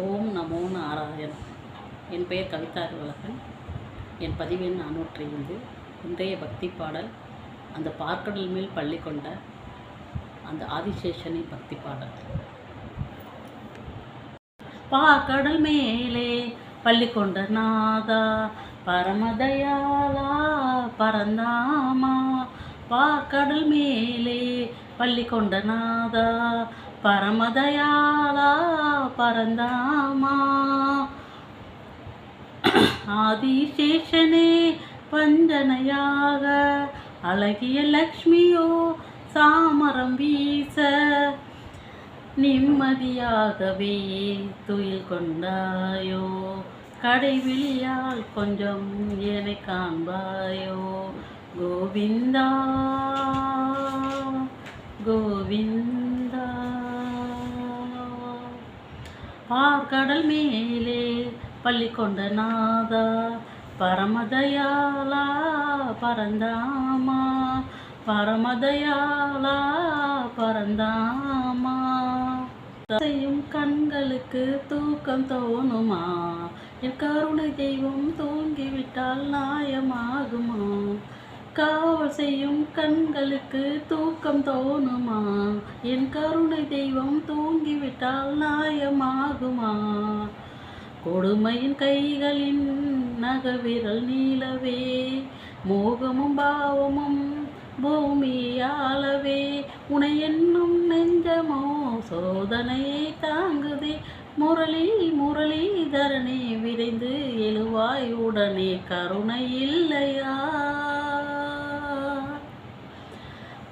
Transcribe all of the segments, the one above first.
ஓம் நமோ நாராயண். என் பெயர் கவிதா அருவலகன் என் பதிவெண் நானூற்றி ஐந்து இன்றைய பக்தி பாடல் அந்த பார்க்கடல் மேல் பள்ளி கொண்ட அந்த ஆதிசேஷனின் பக்தி பாடல். பார்க்கடல் மேலே பள்ளி கொண்ட நாதா பரமதயாலா பரந்தாமா. பார்க்கடல் மேலே பள்ளி கொண்ட நாதா பரமதயாலா பரந்தாமா. ஆதிசேஷனே வந்தனையாக அழகிய லக்ஷ்மியோ சாமரம் வீச. நிம்மதியாகவே துயில் கொண்டாயோ கடைவிழியால் கொஞ்சம் என்னை காண்பாயோ. கோவிந்தா கோவிந்தா. பார்க்கடல் மேலே பள்ளி கொண்ட நாதா பரமதயாலா பரந்தாமா பரமதயாலா பரந்தாமா. செய்யும் கண்களுக்கு தூக்கம் தோணுமா? என் கருணை தெய்வம் தூங்கிவிட்டால் நாயமாகுமா? காவல் செய்யும் கண்களுக்கு தூக்கம் தோணுமா? என் கருணை தெய்வம் தூங்கிவிட்டால் நியாயமாகுமா கொடுமையின் கைகளின் நகவிரல் நீளவே மோகமும் பாவமும் பூமியாலவே உனை என்னும் நெஞ்சமோ சோதனையை தாங்குதே. முரளி முரளிதரனே விரைந்து எழுவாய் உடனே கருணை இல்லையா?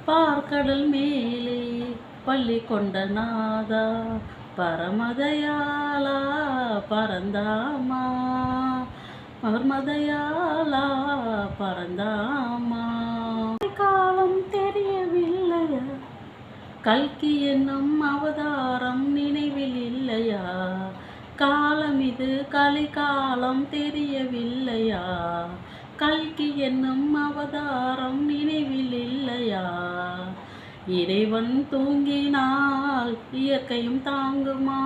பார்க்கடல் மேலே பள்ளி கொண்ட நாதா பரமதயாலா பரந்தாமா. மர்மதையாலா பரந்தாமா. காலம் தெரியவில்லையா? கல்கி என்னும் அவதாரம் நினைவில் இல்லையா? காலம் இது கலிகாலம் தெரியவில்லையா? கல்கி என்னும் அவதாரம் நினைவில் இல்லையா? இறைவன் தூங்கினால் இயற்கையும் தாங்குமா?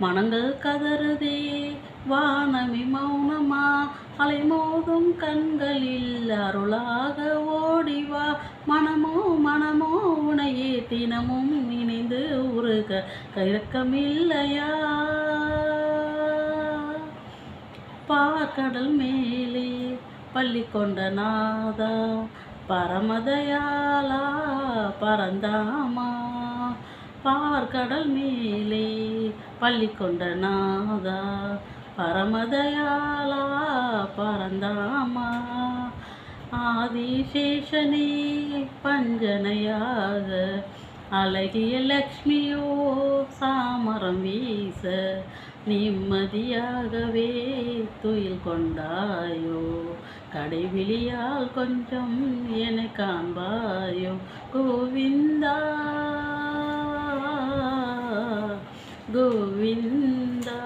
மனங்கள் கதறுதே வானமி மௌனமா? அலைமோதும் கண்களில் அருளாக ஓடிவா மனமோ மனமோ உனையே தினமும் நினைந்து உருக. கைரக்கமில்லையா? பார்க்கடல் மேலே பள்ளி கொண்ட நாதா பரமதயாலா பரந்தாமா. பார்க்கடல் மேலே பள்ளி கொண்ட நாதா பரமதயாலா பரந்தாமா. ஆதிசேஷனே பஞ்சனையாக அழகிய லக்ஷ்மியோ சாமரம் வீச நிம்மதியாகவே துயில் கொண்டாயோ. கடைவிழியால் கொஞ்சம் என காண்பாயோ? கோவிந்தா கோவிந்தா.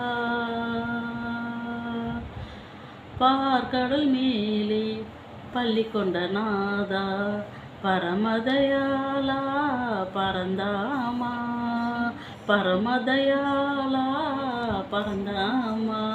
பார்க்கடல் மேலே பள்ளி கொண்ட நாதா பரமதயாலா பரந்தாமா பரமதயாலா பரந்தாமா.